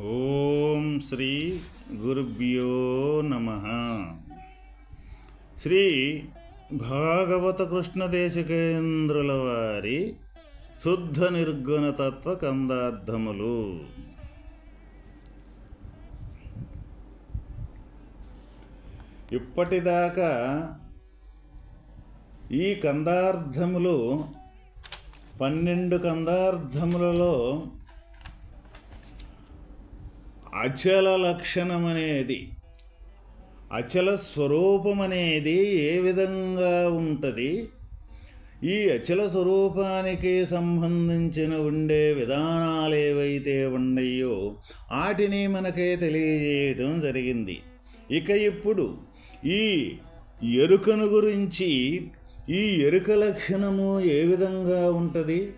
ఓం శ్రీ గురుభ్యో నమ. శ్రీ భాగవత కృష్ణ కృష్ణదేశికేంద్రుల వారి శుద్ధ నిర్గుణ తత్వ కందార్థములు. ఇప్పటిదాకా ఈ కందార్థములు పన్నెండు కందార్థములలో అచల లక్షణం అనేది అచల స్వరూపం అనేది ఏ విధంగా ఉంటుంది? ఈ అచల స్వరూపానికి సంబంధించిన ఉండే విధానాలు ఏవైతే ఉన్నాయో వాటిని మనకే తెలియజేయటం జరిగింది. ఇక ఇప్పుడు ఈ ఎరుకను గురించి ఈ ఎరుక లక్షణము ఏ విధంగా ఉంటుంది?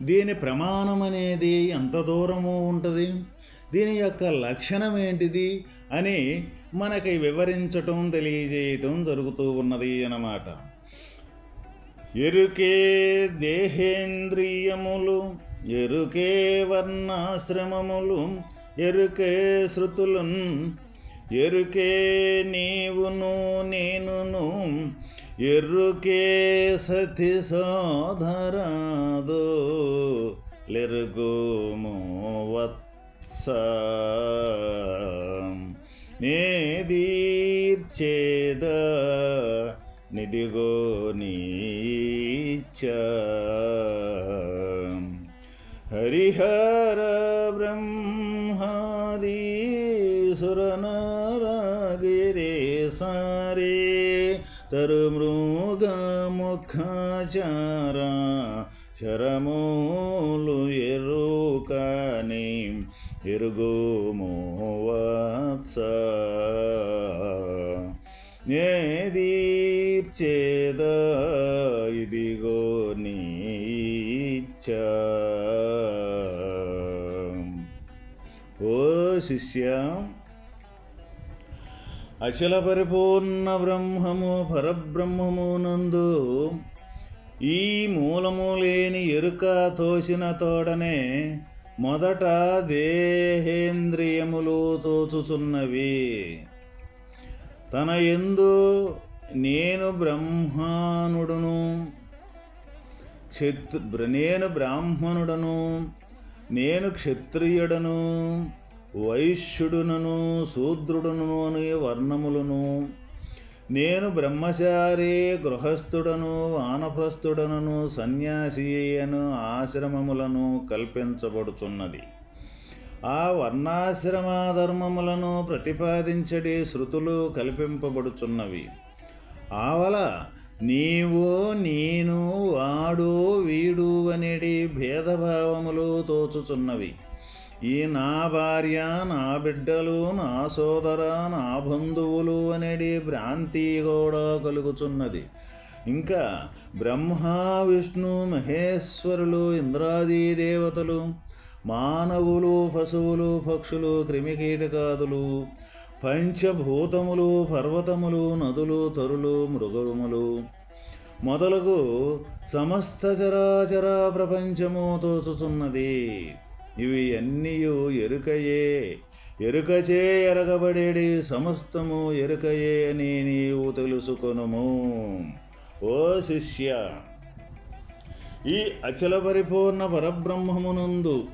దీని ప్రమాణం అనేది ఎంత దూరము ఉంటుంది? దీని యొక్క లక్షణం ఏంటిది అని మనకి వివరించటం తెలియజేయటం జరుగుతూ ఉన్నది అన్నమాట. ఎరుకే దేహేంద్రియములు ఎరుకే వర్ణాశ్రమములు ఎరుకే శృతులున్ ఎరుకే నీవును నేనును ఎరుకే సతి సోదరాదో లెరుగుము వత్స నేదీర్చేద నిదిగో నీచ. హరిహర బ్రహ్మాది సురనరగిరే సారే తరుమృగ ముఖాచార శరమూలు ఎరు ఎరుగుము వత్స నేదీర్చేద ఇదిగో నీచ ఓ శిష్య అచల పరిపూర్ణ బ్రహ్మము పరబ్రహ్మము నందు ఈ మూలము లేని ఎరుక తోసిన తోడనే మొదట దేహేంద్రియములు తోచుచున్నవి. తన ఎందు నేను బ్రహ్మానుడును క్షత్ర నేను బ్రాహ్మణుడను నేను క్షత్రియుడను వైశ్యుడునను శూద్రుడును అనే వర్ణములను నేను బ్రహ్మచారి గృహస్థుడను వానప్రస్థుడనను సన్యాసి అను ఆశ్రమములను కల్పించబడుచున్నది. ఆ వర్ణాశ్రమధర్మములను ప్రతిపాదించడి శృతులు కల్పింపబడుచున్నవి. ఆవల నీవు నేను వాడు వీడు అనేటి భేదభావములు తోచుచున్నవి. ఈ నా భార్య నా బిడ్డలు నా సోదర నా బంధువులు అనేది భ్రాంతి కూడా కలుగుచున్నది. ఇంకా బ్రహ్మ విష్ణు మహేశ్వరులు ఇంద్రాది దేవతలు మానవులు పశువులు పక్షులు క్రిమికీటకాదులు పంచభూతములు పర్వతములు నదులు తరులు మృగములు. మొదలగు సమస్త చరాచర ప్రపంచము తోచుచున్నది. ఇవి అన్నీయు ఎరుకయే ఎరుకచే ఎరగబడేడి సమస్తము ఎరుకయే అని నీవు తెలుసుకొనుము. ఓ శిష్య ఈ అచల పరిపూర్ణ పరబ్రహ్మమునందు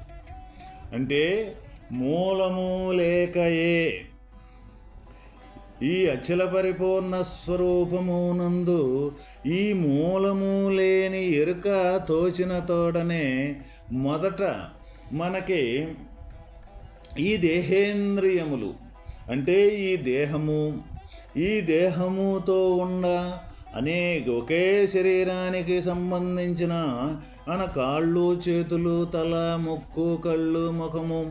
అంటే మూలము లేకయే ఈ అచల పరిపూర్ణ స్వరూపమునందు ఈ మూలము లేని ఎరుక తోచిన తోడనే మొదట మనకి ఈ దేహేంద్రియములు అంటే ఈ దేహము ఈ దేహముతో ఉన్న అనేక ఒకే శరీరానికి సంబంధించిన మన కాళ్ళు చేతులు తల ముక్కు కళ్ళు ముఖము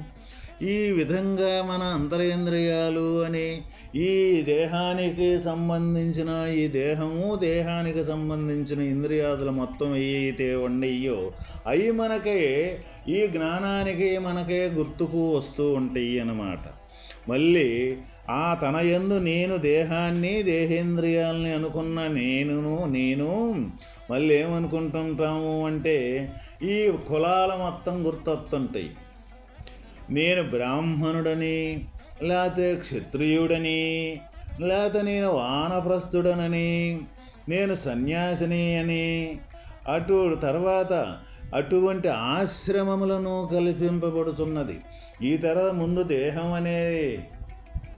ఈ విధంగా మన అంతరేంద్రియాలు అని ఈ దేహానికి సంబంధించిన ఈ దేహము దేహానికి సంబంధించిన ఇంద్రియాదులు మొత్తం ఏవైతే ఉండయో అవి మనకే ఈ జ్ఞానానికి మనకే గుర్తుకు వస్తూ ఉంటాయి అన్నమాట. మళ్ళీ ఆ తన యందు నేను దేహాన్ని దేహేంద్రియాలని అనుకున్న నేనును నేను మళ్ళీ ఏమనుకుంటుంటాము అంటే ఈ కులాల మొత్తం గుర్తొస్తుంటాయి. నేను బ్రాహ్మణుడని లేకపోతే క్షత్రియుడని లేకపోతే నేను వానప్రస్థుడనని నేను సన్యాసిని అని అటు తర్వాత అటువంటి ఆశ్రమములను కల్పింపబడుతున్నది. ఈ తర్వాత ముందు దేహం అనేది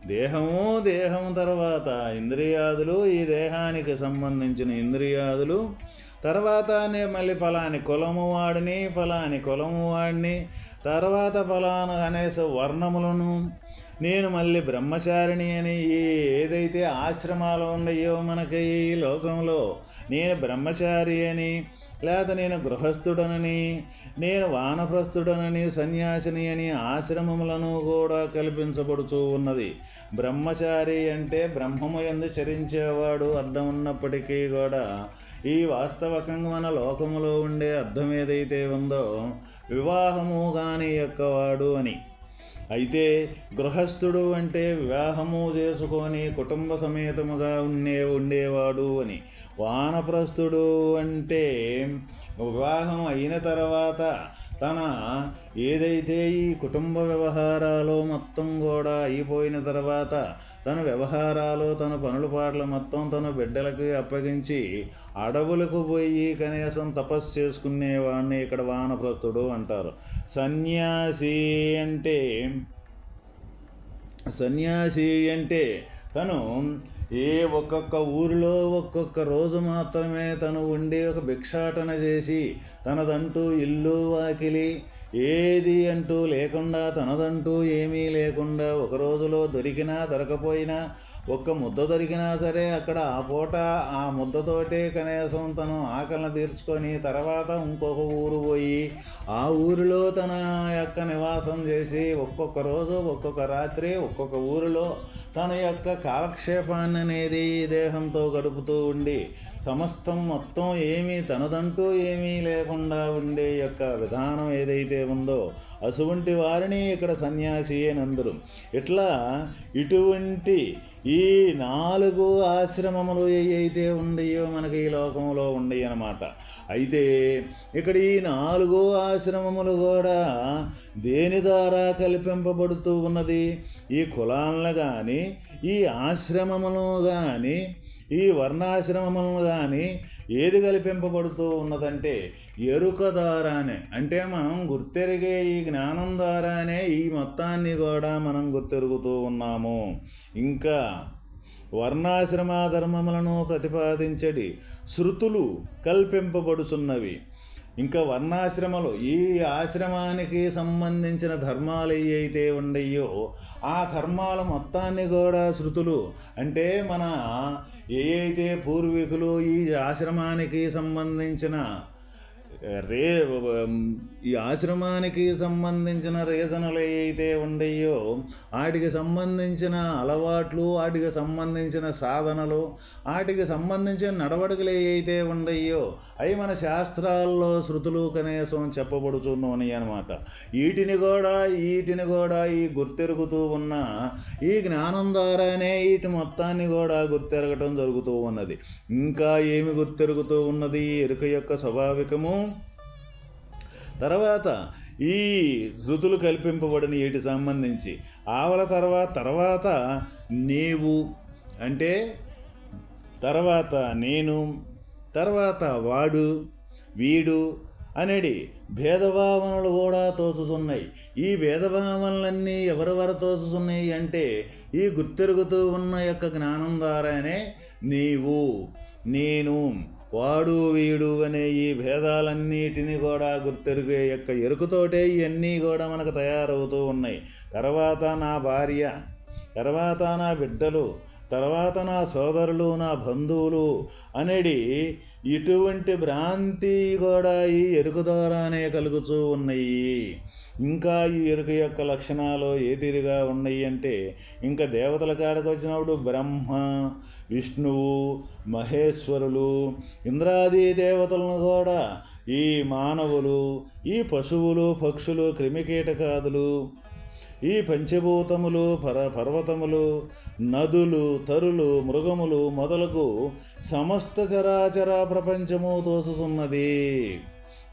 దేహము దేహం తర్వాత ఇంద్రియాదులు ఈ దేహానికి సంబంధించిన ఇంద్రియాదులు. తర్వాత మళ్ళీ ఫలాని కులము వాడిని ఫలాని కులము వాడిని తర్వాత ఫలానా అనేసి వర్ణములను నేను మళ్ళీ బ్రహ్మచారిణి అని ఏదైతే ఆశ్రమాలు ఉన్నాయో మనకి ఈ లోకంలో నేను బ్రహ్మచారి అని లేక నేను గృహస్థుడనని నేను వానప్రస్థుడనని సన్యాసిని అని ఆశ్రమములను కూడా కల్పించబడుతూ ఉన్నది. బ్రహ్మచారి అంటే బ్రహ్మము ఎందు చరించేవాడు అర్థం ఉన్నప్పటికీ కూడా ఈ వాస్తవకంగా మన లోకములో ఉండే అర్థం ఏదైతే ఉందో వివాహము కాని యొక్కవాడు అని. అయితే గృహస్థుడు అంటే వివాహము చేసుకొని కుటుంబ సమేతముగా ఉండే ఉండేవాడు అని. వానప్రస్థుడు అంటే వివాహం అయిన తర్వాత తన ఏదైతే ఈ కుటుంబ వ్యవహారాలు మొత్తం కూడా అయిపోయిన తర్వాత తన వ్యవహారాలు తన పనుల పాటలు మొత్తం తన బిడ్డలకి అప్పగించి అడవులకు పోయి కనీసం తపస్సు చేసుకునేవాడిని ఇక్కడ వానప్రస్థుడు అంటారు. సన్యాసి అంటే సన్యాసి అంటే తను ఏ ఒక్కొక్క ఊరిలో ఒక్కొక్క రోజు మాత్రమే తను ఉండి ఒక భిక్షాటన చేసి తనదంటూ ఇల్లు వాకిలి ఏది అంటూ లేకుండా తనదంటూ ఏమీ లేకుండా ఒక రోజులో దొరికినా దొరకపోయినా ఒక్క ముద్ద దొరికినా సరే అక్కడ ఆ పూట ఆ ముద్దతోటే కనీసం తను ఆకలిని తీర్చుకొని తర్వాత ఇంకొక ఊరు పోయి ఆ ఊరిలో తన యొక్క నివాసం చేసి ఒక్కొక్క రోజు ఒక్కొక్క రాత్రి ఒక్కొక్క ఊరిలో తన యొక్క కాలక్షేపాన్ని అనేది దేహంతో గడుపుతూ ఉండి సమస్తం మొత్తం ఏమీ తనదంటూ ఏమీ లేకుండా ఉండే యొక్క విధానం ఏదైతే ఉందో అటువంటి వారిని ఇక్కడ సన్యాసి అని అందరు ఇట్లా ఇటువంటి ఈ నాలుగు ఆశ్రమములు ఏవైతే ఉండయో మనకి ఈ లోకంలో ఉండయి అన్నమాట. అయితే ఇక్కడ ఈ నాలుగు ఆశ్రమములు కూడా దేని ద్వారా కల్పింపబడుతూ ఉన్నది? ఈ కులాలను కానీ ఈ ఆశ్రమమును కానీ ఈ వర్ణాశ్రమములను కానీ ఏది కల్పింపబడుతూ ఉన్నదంటే ఎరుక ద్వారానే. అంటే మనం గుర్తెరిగే ఈ జ్ఞానం ద్వారానే ఈ మొత్తాన్ని కూడా మనం గుర్తెరుగుతూ ఉన్నాము. ఇంకా వర్ణాశ్రమ ధర్మములను ప్రతిపాదించడి శృతులు కల్పింపబడుచున్నవి. ఇంకా వర్ణాశ్రమలు ఈ ఆశ్రమానికి సంబంధించిన ధర్మాలు ఏవైతే ఉండయో ఆ ధర్మాల మొత్తాన్ని కూడా శృతులు. అంటే మన ఏ అయితే పూర్వీకులు ఈ ఆశ్రమానికి సంబంధించిన రే ఈ ఆశ్రమానికి సంబంధించిన రీజనలు ఏవైతే ఉండయో వాటికి సంబంధించిన అలవాట్లు వాటికి సంబంధించిన సాధనలు వాటికి సంబంధించిన నడవడికలు ఏవైతే ఉండయో అవి మన శాస్త్రాల్లో శృతులు కనీసం చెప్పబడుతున్నాయి అనమాట వీటిని కూడా వీటిని కూడా ఈ గుర్తెరుగుతూ ఉన్న ఈ జ్ఞానం ద్వారానే వీటి మొత్తాన్ని కూడా గుర్తెరగటం జరుగుతూ ఉన్నది. ఇంకా ఏమి గుర్తెరుగుతూ ఉన్నది? ఈ ఎరుక యొక్క స్వాభావికము తర్వాత ఈ శృతులు కల్పింపబడిన వీటి సంబంధించి ఆవల తర్వాత తర్వాత నీవు అంటే తర్వాత నేను తర్వాత వాడు వీడు అనేది భేదభావనలు కూడా తోచుతున్నాయి ఈ భేదభావనలన్నీ ఎవరెవరు తోచుతున్నాయి అంటే ఈ గుర్తెరుగుతూ ఉన్న యొక్క జ్ఞానం ద్వారానే నీవు నేను వాడు వీడు అనే ఈ భేదాలన్నిటినీ కూడా గుర్తెరిగే యొక్క ఎరుకుతోటే ఇవన్నీ కూడా మనకు తయారవుతూ ఉన్నాయి. తర్వాత నా భార్య తర్వాత నా బిడ్డలు తర్వాత నా సోదరులు నా బంధువులు అనేది ఇటువంటి భ్రాంతి కూడా ఈ ఎరుక ద్వారానే కలుగుతూ ఉన్నాయి. ఇంకా ఈ ఎరుక యొక్క లక్షణాలు ఏ తీరుగా ఉన్నాయి అంటే ఇంకా దేవతల కాడకు వచ్చినప్పుడు బ్రహ్మ విష్ణువు మహేశ్వరులు ఇంద్రాది దేవతలను కూడా ఈ మానవులు ఈ పశువులు పక్షులు క్రిమికీటకాదులు ఈ పంచభూతములు పర పర్వతములు నదులు తరులు మృగములు మొదలకు సమస్త చరాచర ప్రపంచము తోసుతున్నది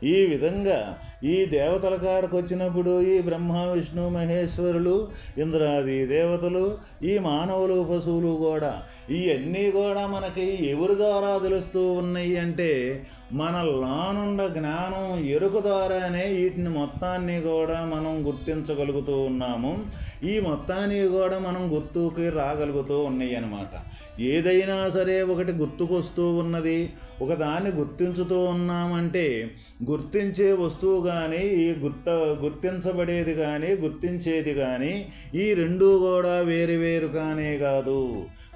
ఈ విధంగా ఈ దేవతల కాడకు వచ్చినప్పుడు ఈ బ్రహ్మ విష్ణు మహేశ్వరులు ఇంద్రాది దేవతలు ఈ మానవులు పశువులు కూడా ఇవన్నీ కూడా మనకి ఎవరి ద్వారా తెలుస్తూ ఉన్నాయి అంటే మన జ్ఞానం ఎరుక ద్వారానే వీటిని మొత్తాన్ని కూడా మనం గుర్తించగలుగుతూ ఉన్నాము. ఈ మొత్తాన్ని కూడా మనం గుర్తుకి రాగలుగుతూ ఉన్నాయి అన్నమాట ఏదైనా సరే ఒకటి గుర్తుకొస్తూ ఉన్నది ఒకదాన్ని గుర్తించుతూ ఉన్నామంటే గుర్తించే వస్తువు కానీ ఈ గుర్త గుర్తించబడేది కానీ గుర్తించేది కానీ ఈ రెండూ కూడా వేరు వేరు కానే కాదు.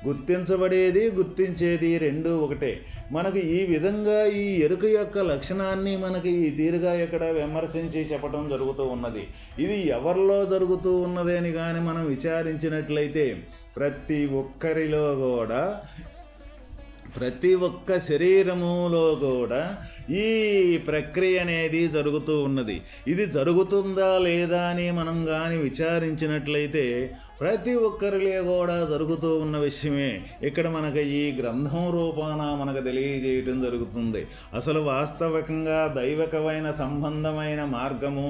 గుర్తించబడేది గుర్తించేది రెండు ఒకటే. మనకు ఈ విధంగా ఈ ఎరుక యొక్క లక్షణాన్ని మనకి ఈ తీరుగా ఇక్కడ విమర్శించి చెప్పడం జరుగుతూ ఉన్నది. ఇది ఎవరిలో జరుగుతూ ఉన్నది అని కానీ మనం విచారించినట్లయితే ప్రతి ఒక్కరిలో కూడా ప్రతి ఒక్క శరీరములో కూడా ఈ ప్రక్రియ అనేది జరుగుతూ ఉన్నది. ఇది జరుగుతుందా లేదా అని మనం కానీ విచారించినట్లయితే ప్రతి ఒక్కరిలో కూడా జరుగుతూ ఉన్న విషయమే. ఇక్కడ మనకు ఈ గ్రంథం రూపాన మనకు తెలియజేయటం జరుగుతుంది. అసలు వాస్తవికంగా దైవకమైన సంబంధమైన మార్గము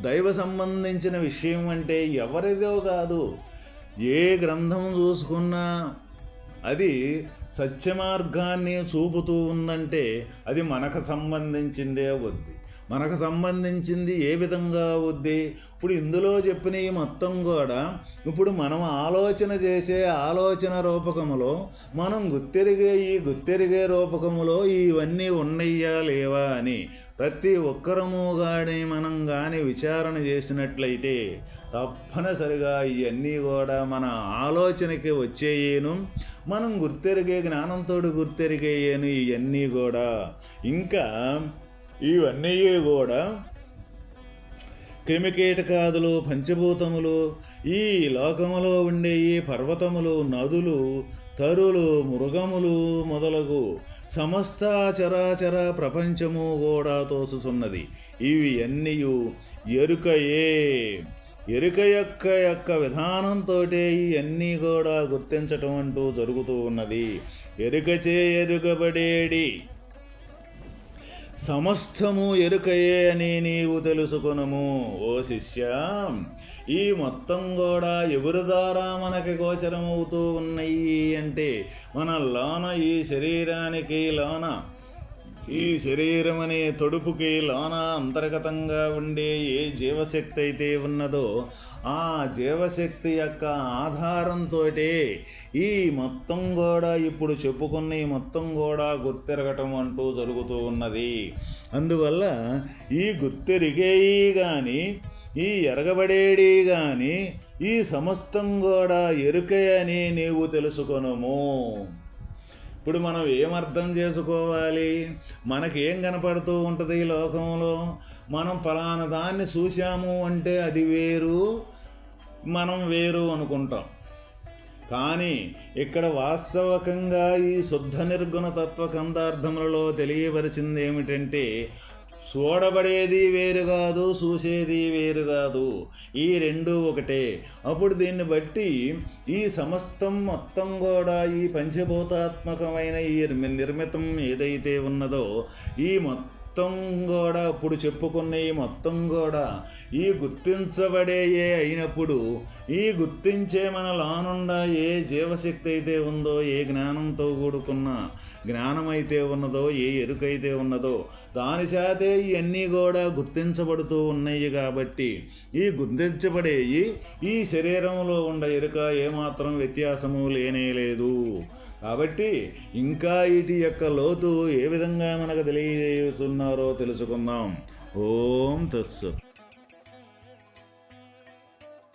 దైవ సంబంధించిన విషయం అంటే ఎవరిదో కాదు. ఏ గ్రంథం చూసుకున్నా అది సత్యమార్గాన్ని చూపుతూ ఉందంటే అది మనకు సంబంధించిందే వద్ది. మనకు సంబంధించింది ఏ విధంగా అవుద్ది? ఇప్పుడు ఇందులో చెప్పిన ఈ మొత్తం కూడా ఇప్పుడు మనం ఆలోచన చేసే ఆలోచన రూపకములో మనం గుర్తెరిగే ఈ గుర్తెరిగే రూపకములో ఇవన్నీ ఉన్నయ్యా లేవా అని ప్రతి ఒక్కరము కానీ మనం కానీ విచారణ చేసినట్లయితే తప్పనిసరిగా ఇవన్నీ కూడా మన ఆలోచనకి వచ్చేయేను. మనం గుర్తెరిగే జ్ఞానంతో గుర్తెరిగేయేను ఇవన్నీ కూడా. ఇంకా ఇవన్నీ కూడా క్రిమికీటకాదులు పంచభూతములు ఈ లోకములో ఉండే ఈ పర్వతములు నదులు తరులు మృగములు మొదలగు సమస్త చరాచర ప్రపంచము కూడా తోచుతున్నది ఇవి అన్నీ ఎరుకయే. ఎరుక యొక్క యొక్క విధానంతో ఇవన్నీ కూడా గుర్తించటం అంటూ జరుగుతూ ఉన్నది. ఎరుకచే ఎరుకబడేడి. సమస్తము ఎరుకయే అని నీవు తెలుసుకునము ఓ శిష్య. ఈ మొత్తం కూడా ఎవరి ద్వారా మనకి గోచరమవుతూ ఉన్నాయి అంటే మన లోన ఈ శరీరానికి లోన ఈ శరీరం అనే తొడుపుకి లోన అంతర్గతంగా ఉండే ఏ జీవశక్తి అయితే ఉన్నదో ఆ జీవశక్తి యొక్క ఆధారంతో ఈ మొత్తం కూడా ఇప్పుడు చెప్పుకున్న ఈ మొత్తం కూడా గుర్తిరగటం అంటూ జరుగుతూ ఉన్నది. అందువల్ల ఈ గుర్తిరిగేయి కానీ ఈ ఎరగబడేడి కానీ ఈ సమస్తం కూడా ఎరుకే అని నీవు తెలుసుకొనుము. ఇప్పుడు మనం ఏమర్థం చేసుకోవాలి? మనకేం కనపడుతూ ఉంటుంది ఈ లోకంలో? మనం ఫలానా దాన్ని చూసాము అంటే అది వేరు మనం వేరు అనుకుంటాం. కానీ ఇక్కడ వాస్తవకంగా ఈ శుద్ధ నిర్గుణ తత్వ కందార్థములలో తెలియపరిచింది ఏమిటంటే చూడబడేది వేరు కాదు చూసేది వేరు కాదు. ఈ రెండు ఒకటే. అప్పుడు దీన్ని బట్టి ఈ సమస్తం మొత్తం కూడా ఈ పంచభూతాత్మకమైన ఈ నిర్మితం ఏదైతే ఉన్నదో ఈ మొత్తం మొత్తం కూడా ఇప్పుడు చెప్పుకున్న ఈ మొత్తం కూడా. ఈ గుర్తించబడేయే అయినప్పుడు ఈ గుర్తించే మన లానుండా ఏ జీవశక్తి అయితే ఉందో ఏ జ్ఞానంతో కూడుకున్న జ్ఞానం అయితే ఉన్నదో ఏ ఎరుకైతే ఉన్నదో దాని చేతే ఇవన్నీ కూడా గుర్తించబడుతూ ఉన్నాయి కాబట్టి ఈ గుర్తించబడేవి ఈ శరీరంలో ఉండే ఎరుక ఏమాత్రం వ్యత్యాసము లేనే లేదు. కాబట్టి ఇంకా వీటి యొక్క లోతు ఏ విధంగా మనకు తెలియజేస్తున్నారో తెలుసుకుందాం. ఓం తత్సత్